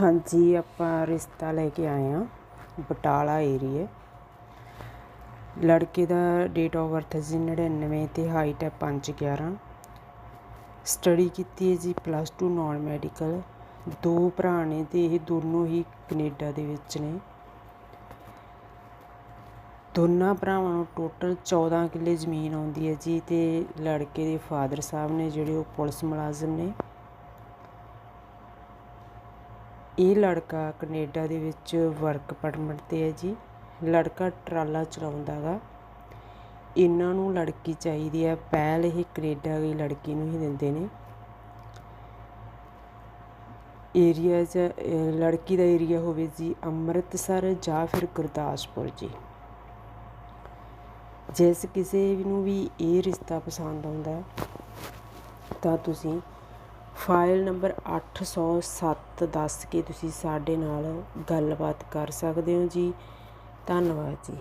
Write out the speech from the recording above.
ਹਾਂਜੀ, ਆਪਾਂ ਰਿਸ਼ਤਾ ਲੈ ਕੇ ਆਏ ਹਾਂ, ਬਟਾਲਾ ਏਰੀਏ। ਲੜਕੇ ਦਾ ਡੇਟ ਆਫ ਬਰਥ ਹੈ ਜੀ 99 ਤੇ ਹਾਈਟ ਹੈ 5'11 ਸਟੱਡੀ ਕੀਤੀ ਹੈ ਜੀ ਪਲੱਸ 2 ਨਾਨ ਮੈਡੀਕਲ ਦੋ ਭਰਾ ਨੇ ਤੇ ਇਹ ਦੋਨੋਂ ਹੀ ਕੈਨੇਡਾ ਦੇ ਵਿੱਚ ਨੇ। ਦੋਨਾਂ ਭਰਾਵਾਂ ਨੂੰ ਟੋਟਲ 14 ਕਿੱਲੇ ਜ਼ਮੀਨ ਆਉਂਦੀ ਹੈ ਜੀ ਤੇ ਲੜਕੇ ਦੇ ਫਾਦਰ ਸਾਹਿਬ ਨੇ ਜਿਹੜੇ ਉਹ ਪੁਲਿਸ ਮੁਲਾਜ਼ਮ ਨੇ। ਇਹ ਲੜਕਾ ਕਨੇਡਾ ਦੇ ਵਿੱਚ ਵਰਕ ਪਰਮਿਟ ਤੇ ਹੈ ਜੀ। ਲੜਕਾ ਟਰਾਲਾ ਚਲਾਉਂਦਾ ਗਾ। ਇਹਨਾਂ ਨੂੰ ਲੜਕੀ ਚਾਹੀਦੀ ਹੈ, ਪਹਿਲ ਇਹ ਕਨੇਡਾ ਦੀ ਲੜਕੀ ਨੂੰ ਹੀ ਦਿੰਦੇ ਨੇ। ਏਰੀਆ 'ਚ ਲੜਕੀ ਦਾ ਏਰੀਆ ਹੋਵੇ ਜੀ ਅੰਮ੍ਰਿਤਸਰ ਜਾਂ ਫਿਰ ਗੁਰਦਾਸਪੁਰ ਜੀ। ਜਿਸ ਕਿਸੇ ਨੂੰ ਵੀ ਇਹ ਰਿਸ਼ਤਾ ਪਸੰਦ ਆਉਂਦਾ ਤਾਂ ਤੁਸੀਂ ਫਾਈਲ ਨੰਬਰ 807 ਦੱਸ ਕੇ ਤੁਸੀਂ ਸਾਡੇ ਨਾਲ ਗੱਲਬਾਤ ਕਰ ਸਕਦੇ ਹੋ ਜੀ। ਧੰਨਵਾਦ ਜੀ।